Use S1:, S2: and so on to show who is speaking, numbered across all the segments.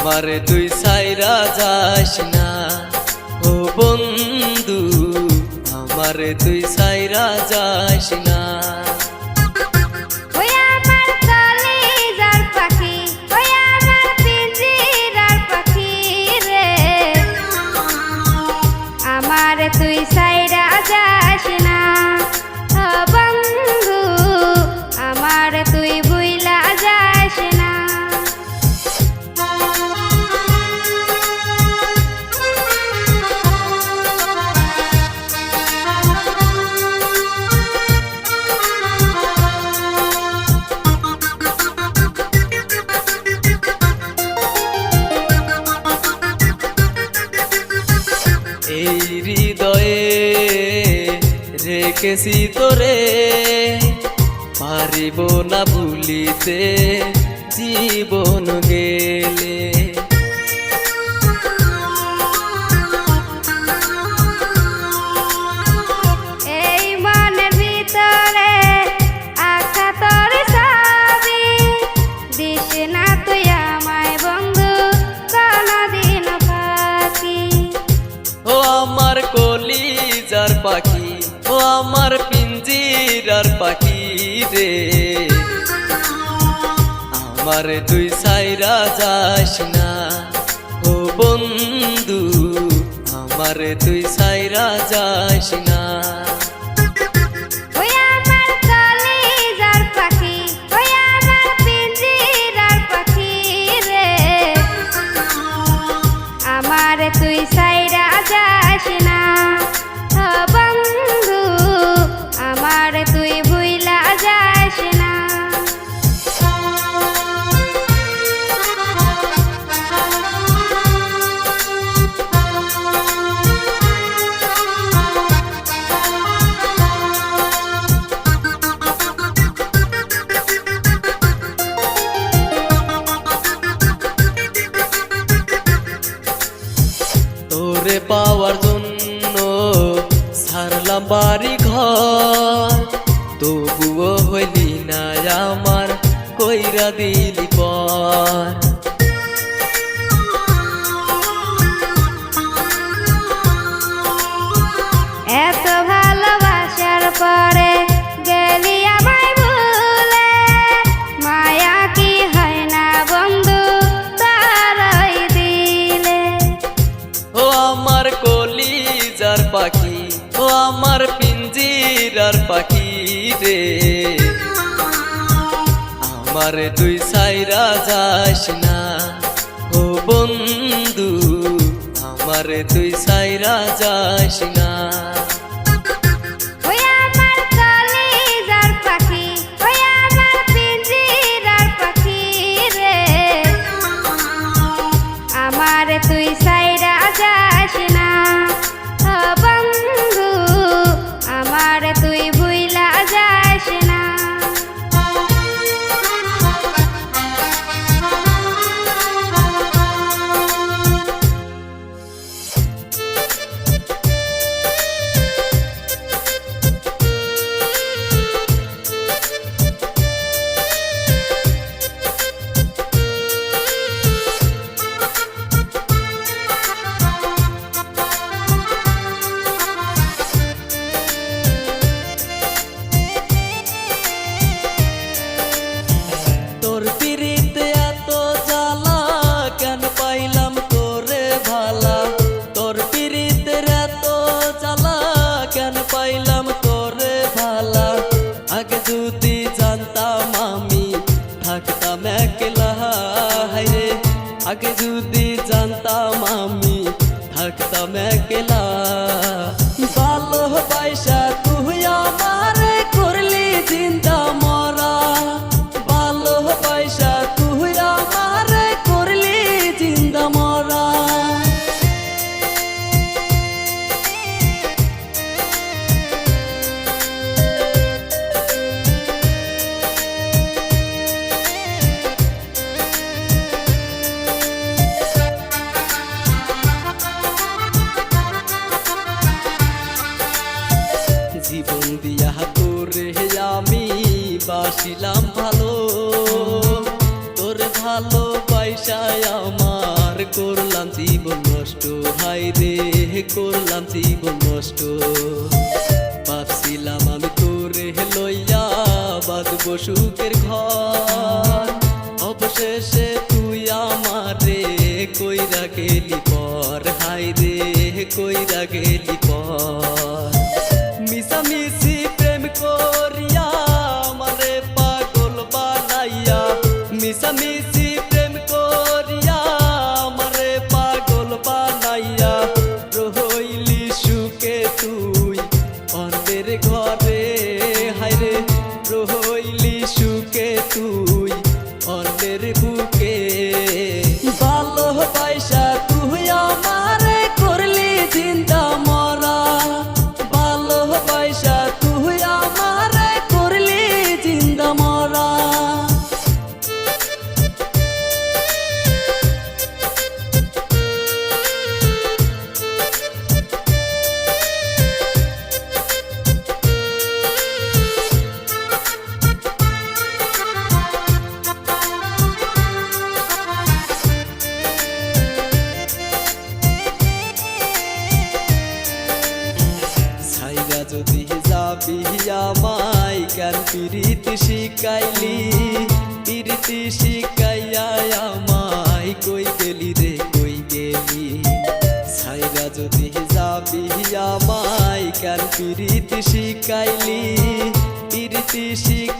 S1: আমার দুই সাইরা যাস না। ও বন্ধু আমার দুই সাই দেখেছি তোরে। পারিব না ভুলিতে জীবন গেলে। পিঞ্জিরার পাখি রে। আমার তুই সাইরা যাস না, ও বন্ধু, আমার
S2: তুই সাইরা যাস না।
S1: পাওয়ার জন্য সারলাম বাড়ি ঘর তবুও হইলি না আমার কইরা দিলি পর। ও আমার পিঞ্জিরার পাখি রে। আমার দুই সাইরা যাস না, ও বন্ধু, আমার দুই সাইরা যাস না। जुदी जानता मामी। थकता मैं केला করলাম জীবন নষ্ট। ভাবছিলাম আমি তোরে লইয়া বাদ বসুকের ঘর। অবশেষে তুই আমারে কইরা গেলি পর। হাই রে কইরা গেলি দয়াল পিরিতি শিখাইলি পিরিতি শিখ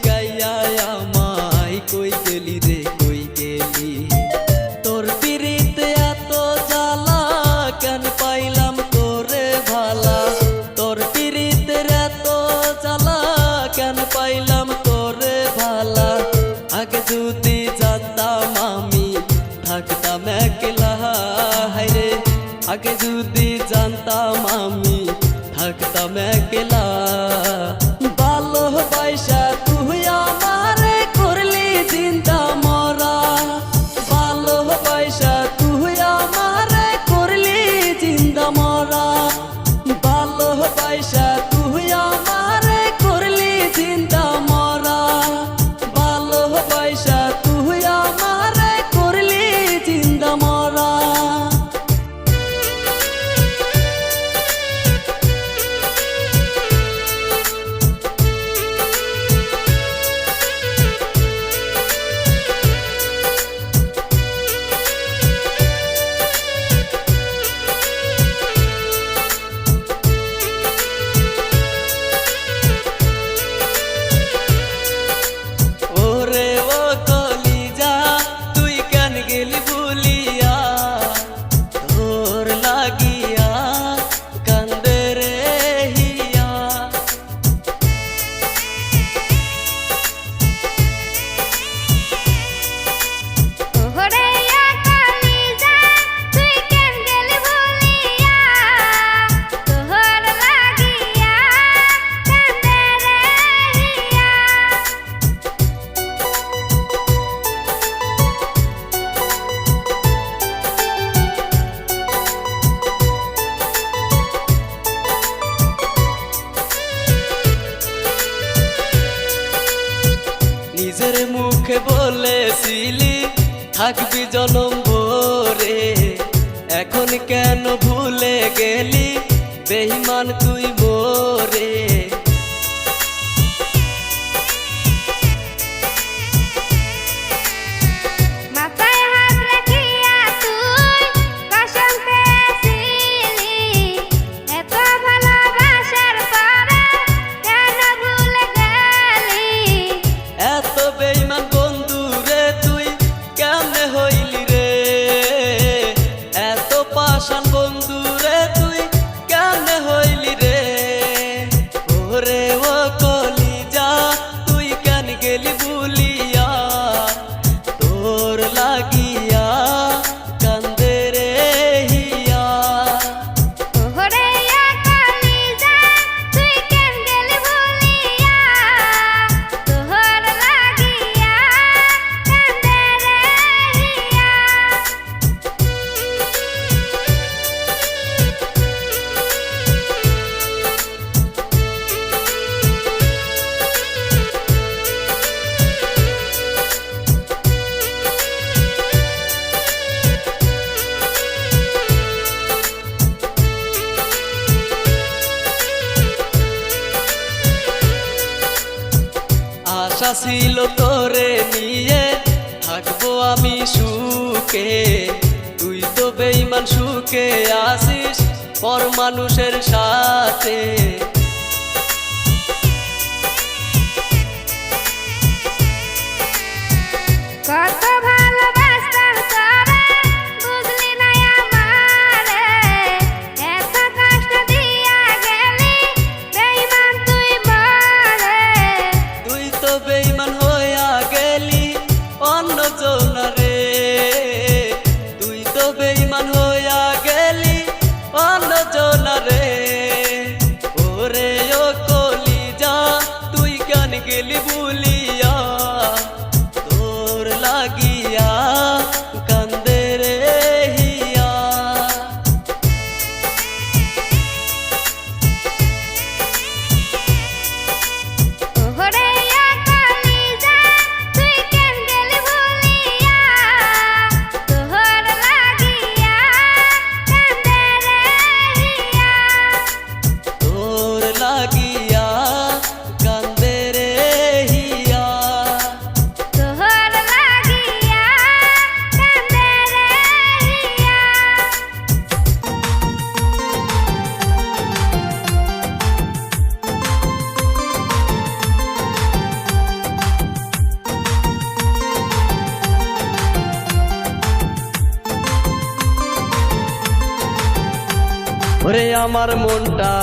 S1: কেন ভুলে গেলি?
S2: বেহিমান তুই
S1: বোরে ছিল তোরে নিয়ে থাকব আমি সুখে। তুই তো বেইমান সুখে আসিস পর মানুষের সাথে। অন্য রে আমার মনটা?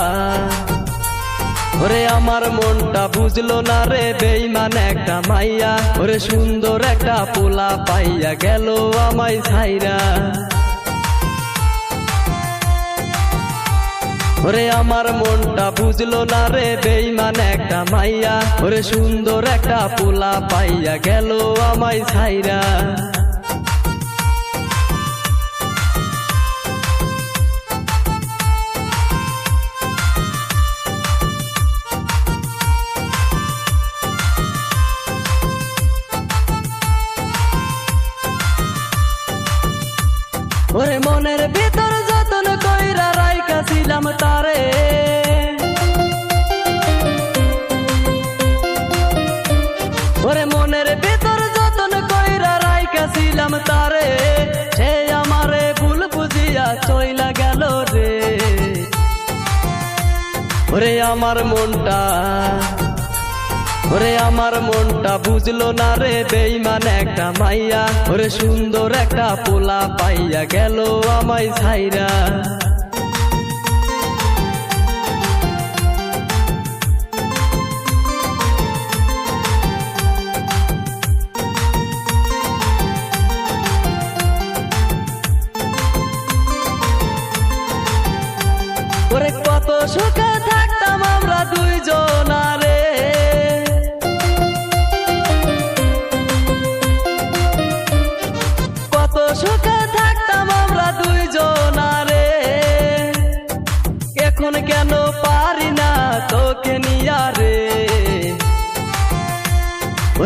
S1: ওরে আমার মনটা বুঝলো না রে বেইমান একটা মাইয়া। ওরে সুন্দর একটা পোলা পাইয়া গেল আমায় ছাইরা। ওরে আমার মনটা বুঝলো না রে বেইমান একটা মাইয়া। ওরে সুন্দর একটা পোলা পাইয়া গেল আমায় ছাইরা। ছিলাম তারে। ওরে মনের ভিতর যতন কইরা রাইকা ছিলাম তারে, সে আমারে ভুল বুঝিয়া চইলা গেল রে। ওরে আমার মনটা, ওরে আমার মনটা বুঝলো না রে বেইমান একটা মাইয়া। ওরে সুন্দর একটা পোলা পাইয়া গেল আমায় ছাইরা।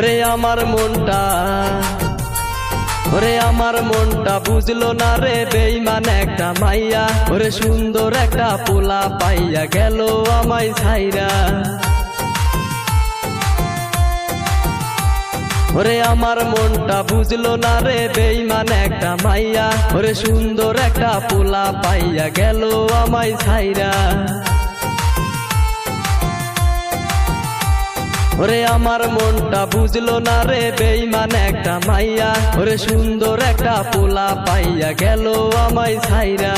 S1: ওরে আমার মনটা, ওরে আমার মনটা বুঝলো না রে বেইমান একটা মাইয়া, ওরে সুন্দর একটা পোলা পাইয়া গেল আমায় ছাইরা। ওরে আমার মনটা বুঝলো না রে বেইমান একটা মাইয়া, ওরে সুন্দর একটা পোলা পাইয়া গেল আমায় ছাইরা। ওরে আমার মনটা বুঝলো না রে বেইমান একটা মাইয়া। ওরে সুন্দর একটা পোলা পাইয়া গেল আমায় ছাইরা।